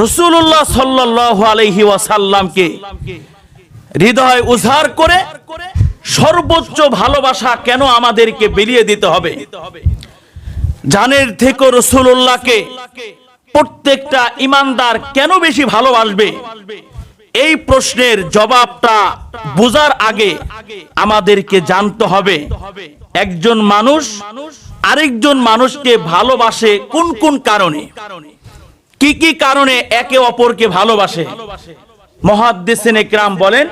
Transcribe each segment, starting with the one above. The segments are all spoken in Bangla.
রসুল্লাহ সাল্লাহ আলহি ওয়াসাল্লামকে হৃদয় উজাড় করে সর্বোচ্চ ভালোবাসা কেন আমাদেরকে বেরিয়ে দিতে হবে? জানের থেকে রসুল্লাহকে প্রত্যেকটা ইমানদার কেন বেশি ভালোবাসবে? এই প্রশ্নের জবাবটা বোঝার আগে আমাদেরকে জানতে হবে, একজন মানুষ আরেকজন মানুষকে ভালোবাসে কোন কোন কারণে? কি কি কারণে একে অপরকে ভালোবাসে? মহাদ্দেসিন একরাম বলেন,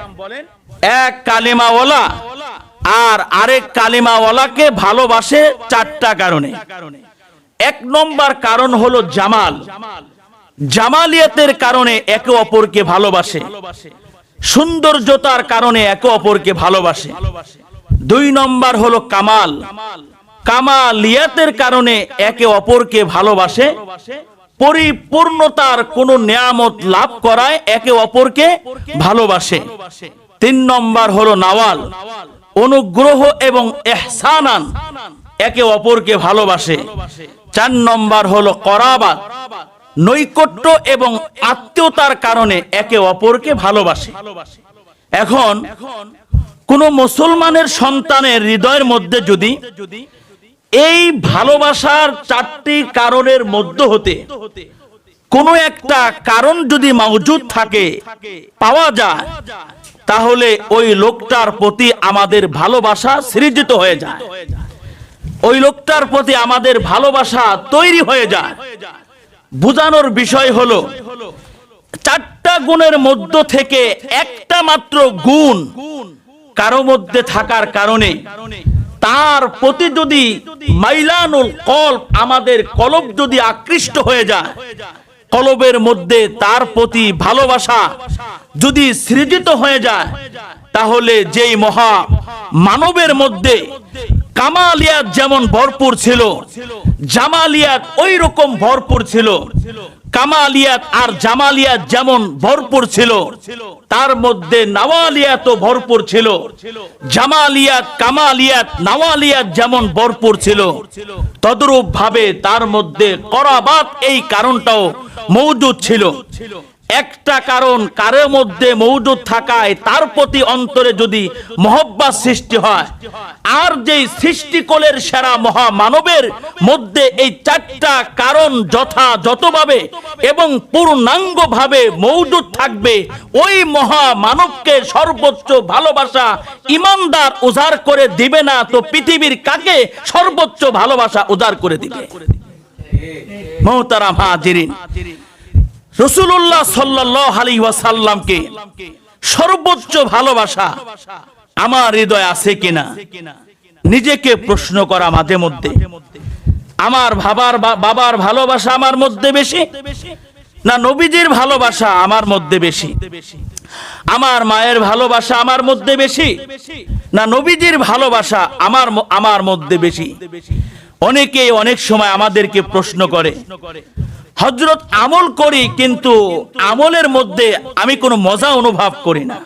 এক কালিমাওয়ালা আর আরেক কালিমাওয়ালাকে ভালোবাসে চারটা কারণে। এক নম্বর কারণ হলো জামাল। জামালিয়াতের কারণে একে অপরকে ভালোবাসে। সৌন্দর্যতার কারণে একে অপরকে ভালোবাসে। দুই নম্বর হলো কামাল। কামালিয়াতের কারণে একে অপরকে ভালোবাসে পরিপূর্ণতার কোন নিয়ামত লাভ করায় একে অপরকে ভালোবাসে। তিন নম্বর হলো নাওয়াল। অনুগ্রহ এবং এহসানান একে অপরকে ভালোবাসে। চার নম্বর হলো করাবাত। নৈকট্য এবং আত্মীয়তার কারণে একে অপরকে ভালোবাসে। এখন কোন মুসলমানের সন্তানের হৃদয়ের মধ্যে যদি এই ভালোবাসার চারটি কারণের মধ্য হতে কোনো একটা কারণ যদি মজুদ থাকে, পাওয়া যায়, তাহলে ওই লোকটার প্রতি আমাদের ভালোবাসা সৃজিত হয়ে যায়। ওই লোকটার প্রতি আমাদের ভালোবাসা তৈরি হয়ে যায়। বুঝানোর বিষয় হলো, চারটা গুণের মধ্য থেকে একটা মাত্র গুণ কারও মধ্যে থাকার কারণে তার প্রতি যদি মাইলানুল কল্প আমাদের কলব যদি আকৃষ্ট হয়ে যায়, কলবের মধ্যে তার প্রতি ভালোবাসা যদি সৃজিত হয়ে যায়, তাহলে যেই মহা মানবের মধ্যে কামালিয়াত যেমন ভরপুর ছিল, জামালিয়াত ওই রকম ভরপুর ছিল কামালিয়াত আর জামালিয়াত যেমন ভরপুর ছিল, তার মধ্যে নওয়ালিয়াত ভরপুর ছিল। জামালিয়াত, কামালিয়াত, নাওয়ালিয়াত যেমন ভরপুর ছিল তদ্রূপ ভাবে তার মধ্যে করাবাত এই কারণটাও মৌজুদ ছিল। একটা কারণ কারের মধ্যে মৌজুদ থাকায় তার প্রতি অন্তরে যদি মহব্বাত সৃষ্টি হয়, আর যেই সৃষ্টিকলের সেরা মহামানবের মধ্যে এই চারটা কারণ যথাযথভাবে এবং পূর্ণাঙ্গ ভাবে মৌজুদ থাকবে, ওই মহামানবকে সর্বোচ্চ ভালোবাসা ইমানদার উজাড় করে দিবে না, তো পৃথিবীর কাকে সর্বোচ্চ ভালোবাসা উজাড় করে দিবে? মহতারাম হাজিরিন রসুল্লাহ সাল্লাহ আলী ওয়াসাল্লামকে সর্বোচ্চ ভালোবাসা আমার হৃদয় আছে কিনা? নিজেকে প্রশ্ন করা মাঝে মধ্যে। আমার ভাবার বাবার ভালোবাসা আমার মধ্যে বেশি না নবীজির ভালোবাসা আমার মধ্যে বেশি? আমার মায়ের ভালোবাসা আমার মধ্যে বেশি না নবীজির ভালোবাসা আমার আমার মধ্যে বেশি? অনেকে অনেক সময় আমাদেরকে প্রশ্ন করে হজরত আমল করি, কিন্তু আমলের মধ্যে আমি কোনো মজা অনুভব করি না।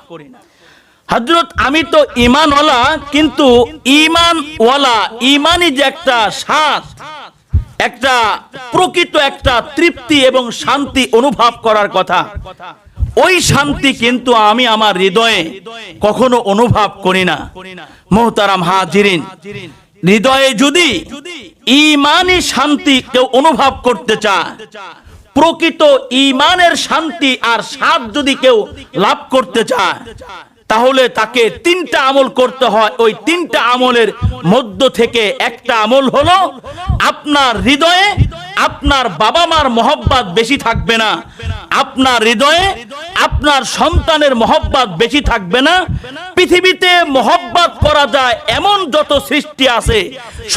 হজরত আমি তো ইমানওয়ালা কিন্তু ইমানওয়ালা ইমানই যে একটা স্বাদ, একটা প্রকৃত একটা তৃপ্তি এবং শান্তি অনুভব করার কথা। ওই শান্তি কিন্তু আমি আমার হৃদয়ে কখনো অনুভব করি না। মোহতারাম হাজিরিন হৃদয়ে যদি ইমানই শান্তি কেউ অনুভব করতে চায়, প্রকৃত ইমানের শান্তি আর স্বাদ যদি কেউ লাভ করতে চায় তাহলে তাকে তিনটা আমল করতে হয়। ওই তিনটা আমলের মধ্য থেকে একটা আমল হলো, আপনার হৃদয়ে আপনার বাবা মার মহব্বত বেশি থাকবে না। আপনার হৃদয়ে আপনার সন্তানের মহব্বত বেশি থাকবে না। পৃথিবীতে মহব্বত করা যায় এমন যত সৃষ্টি আছে,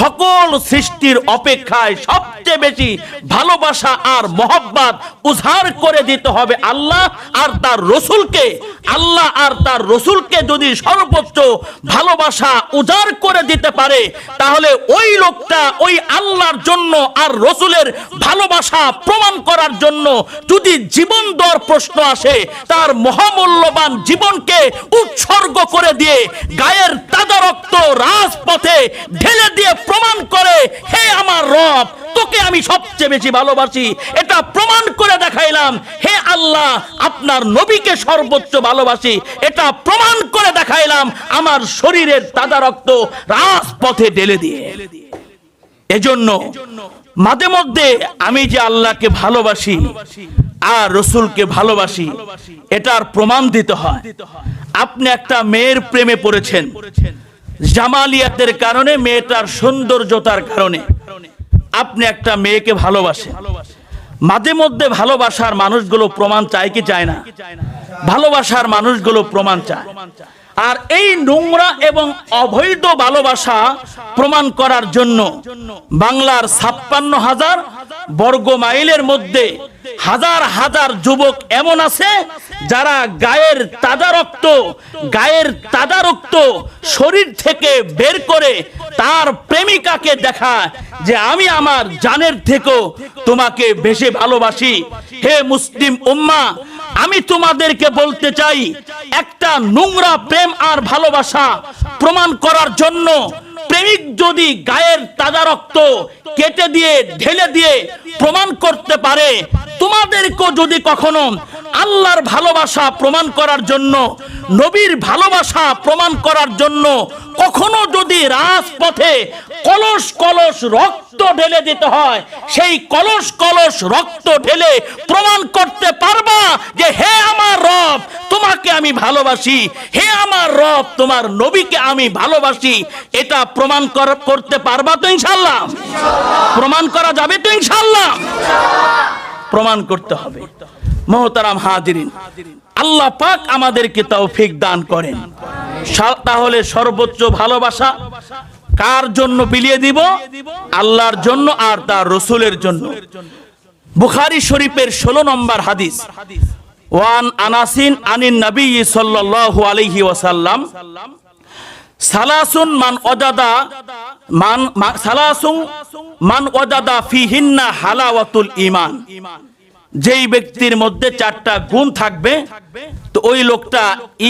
সকল সৃষ্টির অপেক্ষায় সবচেয়ে বেশি ভালোবাসা আর মহব্বত উজাড় করে দিতে হবে আল্লাহ আর তার রসুলকে। আল্লাহ আর তার রসুলকে যদি সর্বোচ্চ ভালোবাসা উজাড় করে দিতে পারে, তাহলে ওই লোকটা ওই আল্লাহর জন্য আর রসুলের ভালোবাসা প্রমাণ করার জন্য যদি জীবন দেওয়ার প্রশ্ন আসে, তার মহামূল্যবান জীবনকে উৎসর্গ করে দিয়ে গায়ের তাজা রক্ত রাজপথে ঢেলে দিয়ে প্রমাণ করে, হে আমার রব, তোকে আমি সবচেয়ে বেশি ভালোবাসি। এটা দেখাইলাম, হে আল্লাহ, আপনার নবীকে সর্বোচ্চ ভালোবাসি। এটা প্রমাণ করে দেখাইলাম, আমার শরীরের তাজা রক্ত রাজপথে ঢেলে দিয়ে। এজন্য মাঝে মধ্যে আমি যে আল্লাহকে ভালোবাসি আর রসুলকে ভালোবাসি, এটার প্রমাণ দিতে হয়। আপনি একটা মেয়ের প্রেমে পড়েছেন, জামালিয়াতের কারণে, মেয়েটার সৌন্দর্যতার কারণে। আপনি একটা মেয়েকে ভালোবাসেন। মাঝে মধ্যে ভালোবাসার মানুষগুলো প্রমাণ চায় কি চায় না? ভালোবাসার মানুষগুলো প্রমাণ চায়। আর এই নোংরা এবং অবৈধ ভালোবাসা প্রমাণ করার জন্য বাংলার ছাপ্পান্ন হাজার বর্গ মাইলের মধ্যে হাজার হাজার যুবক এমন আছে যারা গায়ের তাজা রক্ত, গায়ের তাজা রক্ত শরীর থেকে বের করে তার প্রেমিকাকে দেখায় যে আমি আমার জানের থেকেও তোমাকে বেশি ভালোবাসি। হে মুসলিম উম্মা, আমি তোমাদেরকে বলতে চাই, একটা নোংরা প্রেম আর ভালোবাসা প্রমাণ করার জন্য প্রেমিক যদি গায়ের তাজা রক্ত কেটে দিয়ে, ঢেলে দিয়ে প্রমাণ করতে পারে, তোমাদেরকেও যদি কখনো আল্লাহর ভালোবাসা প্রমাণ করার জন্য, নবীর ভালোবাসা প্রমাণ করার জন্য কখনো যদি রাজপথে কলস কলস রক্ত ঢেলে দিতে হয়, সেই কলস কলস রক্ত ঢেলে প্রমাণ করতে পারবা যে, হে আমার রব, তোমাকে আমি ভালোবাসি, হে আমার রব, তোমার নবীকে আমি ভালোবাসি। এটা প্রমাণ করতে পারবা তো ইনশাল্লাহ প্রমাণ করা যাবে তো ইনশাল্লাহ প্রমাণ করতে হবে। মহতারাম হাজিরিন, আল্লাহ পাক আমাদেরকে তৌফিক দান করেন। তাহলে সর্বোচ্চ ভালোবাসা কার জন্য বিলিয়ে দিব? আল্লাহর জন্য আর তার রসুলের জন্য। বুখারী শরীফের ষোলো নম্বর হাদিস, ওয়ান আনাসিন আনিন নবী সাল্লাল্লাহু আলাইহি ওয়াসাল্লাম সালাসুন মান ওজাদা মান সালাসুন মান ওজাদা ফিহিন্না হালাওয়াতুল ঈমান। যেই ব্যক্তির মধ্যে চারটা গুণ থাকবে, তো ওই লোকটা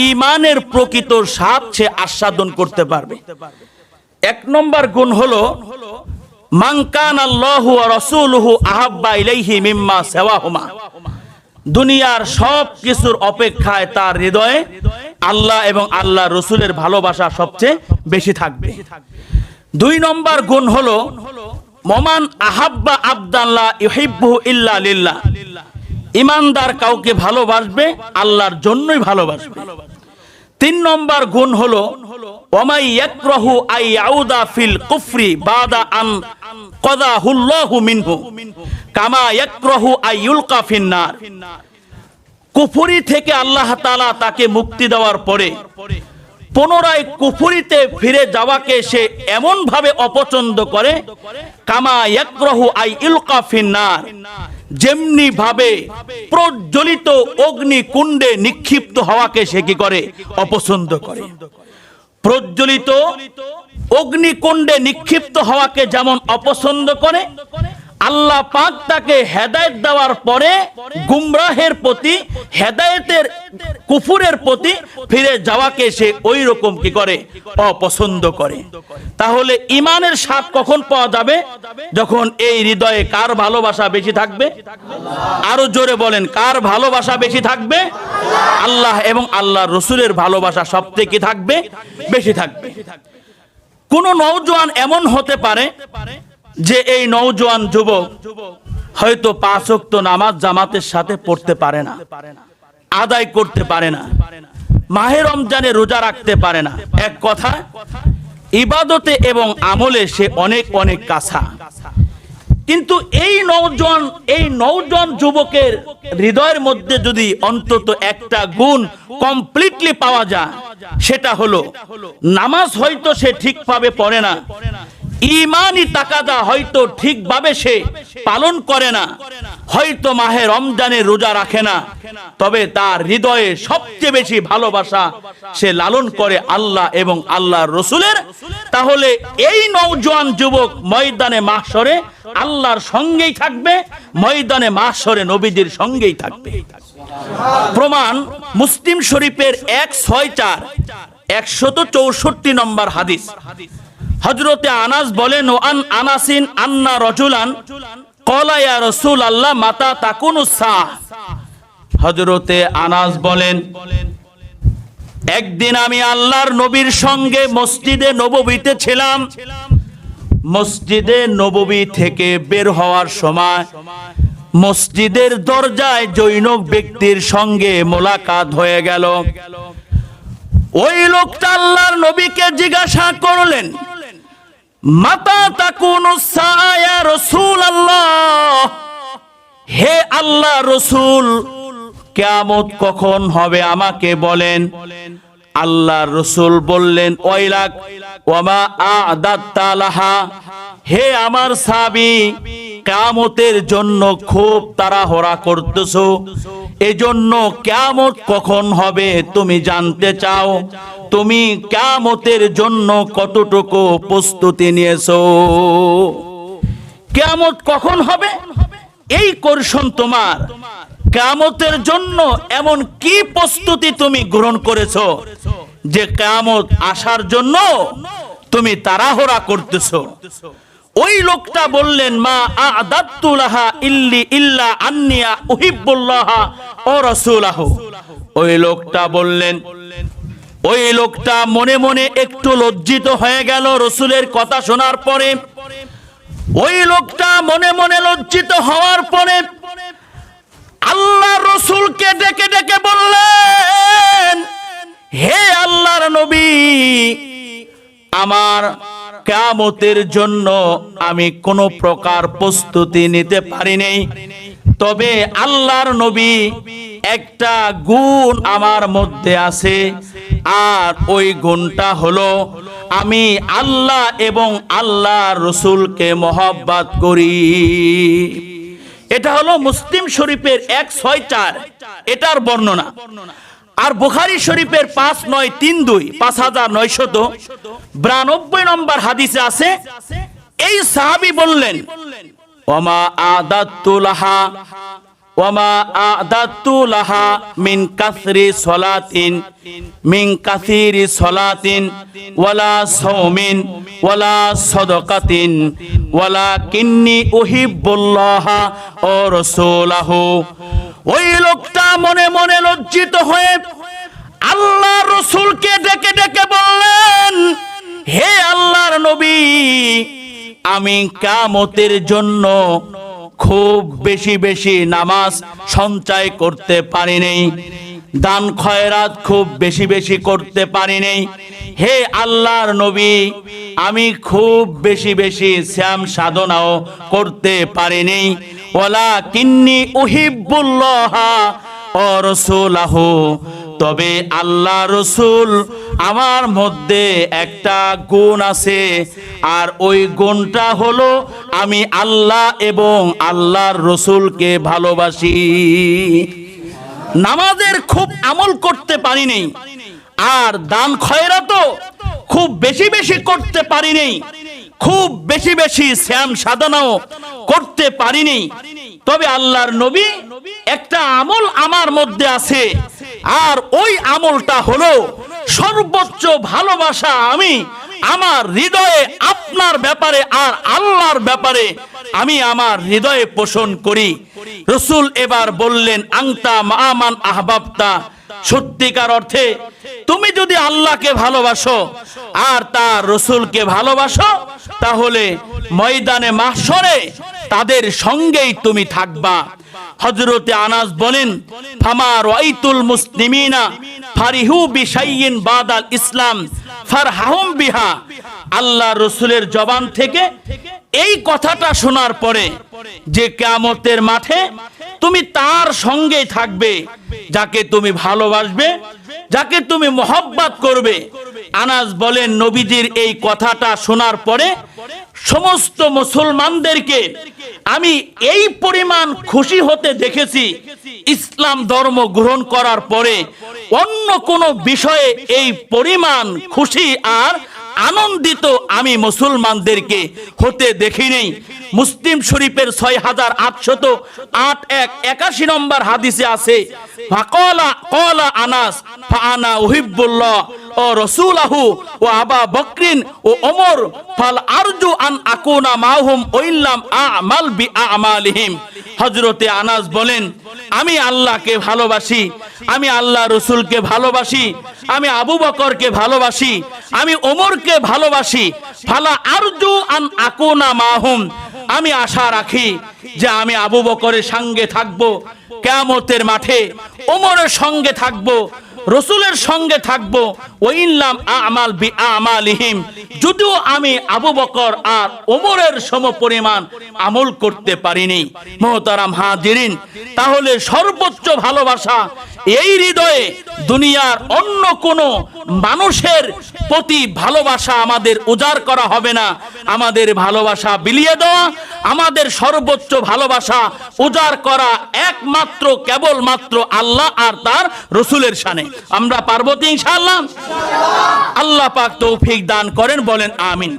ঈমানের প্রকৃত স্বাদ সে আস্বাদন করতে পারবে। এক নম্বর গুণ হলো মাংকান আল্লাহু রাসূলুহু আহাব্বা ইলাইহি মিম্মা সাওয়াহুমা। দুনিয়ার সব কিছুর অপেক্ষায় তার হৃদয়ে আল্লাহ এবং আল্লাহ রসুলের ভালোবাসা সবচেয়ে বেশি থাকবে। দুই নম্বর গুণ হলো, মমান আহাব্বা আবদাল্লাহ ইহিব্বু ইল্লা ইমানদার কাউকে ভালোবাসবে, আল্লাহর জন্যই ভালোবাসবে। তিন নম্বর গুণ হলো ওমাই ইয়াকরাহু আই ইয়াউদা ফিল কুফরি বাদা আন কদাহুল্লাহু মিনহু। কামা ইয়াকরাহু আই ইউলকা ফিন্নার কুফরি থেকে আল্লাহ তালা তাকে মুক্তি দেওয়ার পরে পুনরায় কুফুরিতে ফিরে যাওয়াকে সে এমন ভাবে অপছন্দ করে, কামা আই ইলকা যেমনি ভাবে প্রজ্বলিত অগ্নি কুণ্ডে নিক্ষিপ্ত হওয়াকে সে কি করে? অপছন্দ করে। প্রজ্বলিত অগ্নিকুণ্ডে নিক্ষিপ্ত হওয়াকে যেমন অপছন্দ করে, আল্লাহ পাক তাকে হেদায়েত দেওয়ার পরে গুমরাহের প্রতি হেদায়েতের কুফুরের প্রতি ফিরে যাওয়াকে সে ওই রকম কি করে? অপছন্দ করে। তাহলে ইমানের স্বাদ কখন পাওয়া যাবে? যখন এই হৃদয়ে কার ভালোবাসা বেশি থাকবে? আরও জোরে বলেন, কার ভালোবাসা বেশি থাকবে? আল্লাহ এবং আল্লাহ রসুলের ভালোবাসা সব থেকে থাকবে? বেশি থাকবে। কোন নৌজোয়ান এমন হতে পারে যে এই নৌজওয়ান যুবক হয়তো পাঁচ নামাজ জামাতের সাথে পড়তে পারে না, আদায় করতে পারে না, মাহে রমজানে রোজা রাখতে পারে না। এক কথা, ইবাদতে এবং আমলে সে অনেক অনেক কাছা। কিন্তু এই নৌজন এই নৌজন যুবকের হৃদয়ের মধ্যে যদি অন্তত একটা গুণ কমপ্লিটলি পাওয়া যায়, সেটা হলো, নামাজ হয়তো সে ঠিকভাবে পড়ে না ইমানই তাকাদা হয়তো ঠিকভাবে সে পালন করে না, হয়তো মাহে রমজানে রোজা রাখে না, তবে তার হৃদয়ে সবচেয়ে বেশি ভালোবাসা সে লালন করে আল্লাহ এবং আল্লাহর রসুলের। তাহলে এই নওজোয়ান যুবক ময়দানে মাসরে আল্লাহর সঙ্গেই থাকবে, ময়দানে মাসরে নবীজির সঙ্গেই থাকবে। প্রমাণ, মুসলিম শরীফের এক ছয় চার, একশত চৌষট্টি নম্বর হাদিস। হজরতে আনাস বলেন আন আনাসিন আন্না রজুলান কলায়া রসুল আল্লাহ মাতা তাকুনু সাহ। হজরতে আনাস বলেন, একদিন আমি আল্লাহর নবীর সঙ্গে মসজিদে নববীতে ছিলাম। মসজিদে নববী থেকে বের হওয়ার সময় মসজিদের দরজায় জৈনক ব্যক্তির সঙ্গে মোলাকাত হয়ে গেল। ওই লোকটা আল্লাহর নবীকে জিজ্ঞাসা করলেন মাতা তাকুন রসুল আল্লাহ হে আল্লাহ রসুল, কেয়ামত কখন হবে আমাকে বলেন। আল্লাহ রসুল বললেন, ওয়াইলাক, ওয়ামা আদাত্তালাহা হে আমার সাবি কেয়ামতের জন্য খুব তাড়াহড়া করতেছো। এজন্য কেয়ামত কখন হবে তুমি জানতে চাও? তুমি কেয়ামতের জন্য কতটুকু প্রস্তুতি নিয়েছো? কেয়ামত কখন হবে? এই করশন তোমার। কেয়ামতের জন্য এমন কি প্রস্তুতি তুমি গ্রহণ করেছ যে কেয়ামত আসার জন্য তুমি তাড়াহুড়া করতেছো? ওই লোকটা বললেন, মা আদাত্তুলাহা ইল্লি ইল্লা আন্নিয়া উহিব্বুল্লাহা ও রাসূলাহু। ওই লোকটা বললেন ওই লোকটা মনে মনে একটু লজ্জিত হয়ে গেল রসুলের কথা শোনার পরে। ওই লোকটা মনে মনে লজ্জিত হওয়ার পরে আল্লাহ রসুলকে ডেকে ডেকে বললেন, হে আল্লাহর নবী, আমার কামতের জন্য আমি কোনো প্রকার প্রস্তুতি নিতে পারি নাই তবে আল্লাহর নবী একটা গুণ আমার মধ্যে আছে, আর ওই গুণটা হলো আমি আল্লাহ এবং আল্লাহ রসুলকে মহব্বাত করি। এটা হলো মুসলিম শরীফের এক ছয় চার, এটার বর্ণনা। আর বুখারি শরীফের পাঁচ নয় তিন দুই, পাঁচ হাজার নয়শত বিরানব্বই নম্বর হাদিসে আছে, এই সাহাবি বললেন, ওমা আদাতুলাহা মিন কাসরি সলাতিন, মিন সলাতিন, ওয়ালা সৌমিন, ওয়ালা সদকাতিন কিন্নি ওই লোকটা মনে মনে লজ্জিত হয়ে আল্লাহ রসুলকে ডেকে ডেকে বললেন, হে আল্লাহর নবী, আমি কামতের জন্য খুব বেশি বেশি নামাজ সঞ্চয় করতে পারি নেই দান খয়রাত খুব বেশি বেশি করতে পারি নেই হে আল্লাহর নবী, আমি খুব বেশি বেশি শ্যাম সাধনাও করতে পারিনি। ওলা কিন্নি উহিবুল্লাহা ও তবে আল্লাহ রসুল আমার মধ্যে একটা গুণ আছে, আর ওই গুণটা হলো আমি আল্লাহ এবং আল্লাহর রসুলকে ভালোবাসি। নামাজের খুব আমল করতে পারিনি আর দান খয়রাতও খুব বেশি বেশি করতে পারিনি খুব বেশি বেশি শ্যাম সাধনাও করতে পারিনি তবে আল্লাহর নবী একটা আমল আমার মধ্যে আছে আর ওই আমলটা হলো, সর্বোচ্চ ভালোবাসা আমি, আমার হৃদয়ে আপনার ব্যাপারে আর আল্লাহর ব্যাপারে আমি আমার হৃদয়ে পোষণ করি। রসুল এবার বললেন, আংতা মামান আহবাবতা। সত্যিকার অর্থে, তুমি যদি আল্লাহকে ভালোবাসো আর তার রসুলকে ভালোবাসো, তাহলে ময়দানে মাসরে তাদের সঙ্গেই তুমি থাকবা। হজরতে আনাস বলেন ফামার ওয়াইতুল মুসলিমিনা ফারিহু বিশাইয়িন বাদাল ইসলাম ফারহাহুম বিহা। আল্লাহ রসুলের জবান থেকে এই কথাটা শোনার পরে যে কেয়ামতের মাঠে তুমি তার সঙ্গেই থাকবে, যাকে তুমি ভালোবাসবে, যাকে তুমি মহব্বত করবে। আনাস বলেন, নবীজির এই কথাটা শোনার পরে সমস্ত মুসলমানদেরকে আমি এই পরিমাণ খুশি হতে দেখেছি, ইসলাম ধর্ম গ্রহণ করার পরে অন্য কোনো বিষয়ে এই পরিমাণ খুশি আর আনন্দিত আমি মুসলমানদেরকে হতে দেখিনি মুসলিম শরীফের ছয় হাজার আটশত আট এক একাশি নম্বর হাদিসে আছে ফাকলা কলা আনাস ফানা উহিবুল্লাহ ও রসুলাহু ও আবা বকরিন ও ওমর, ফাল আরজু আন আকুনা মাহুম ওইল্লাম আমাল বি আমালিহিম হজরতে আনাস বলেন, আমি আল্লাহকে ভালোবাসি, আমি আল্লাহ রসুলকে ভালোবাসি, আমি আবু বকরকে ভালোবাসি, আমি ওমরকে ভালোবাসি, ফালা আরজু আন আকুনা মাহুম। আমি আশা রাখি যে আমি আবু বকরের সঙ্গে থাকব, কেয়ামতের মাঠে ওমরের সঙ্গে থাকব রসুলের সঙ্গে থাকব। ওইলাম আমাল বি আমালিহিম যদিও আমি আবু বকর আর ওমরের সম পরিমাণ আমল করতে পারিনি। মোহতারাম হাজিরিন, তাহলে সর্বোচ্চ ভালোবাসা এই হৃদয়ে দুনিয়ার অন্য কোনো মানুষের প্রতি ভালোবাসা আমাদের উজাড় করা হবে না। আমাদের ভালোবাসা বিলিয়ে দেওয়া, আমাদের সর্বোচ্চ ভালোবাসা উজাড় করা একমাত্র, কেবলমাত্র আল্লাহ আর তার রসুলের সানে। আমরা পার্বতী ইনশাআল্লাহ? আল্লাহ পাক তৌফিক দান করেন, বলেন আমিন।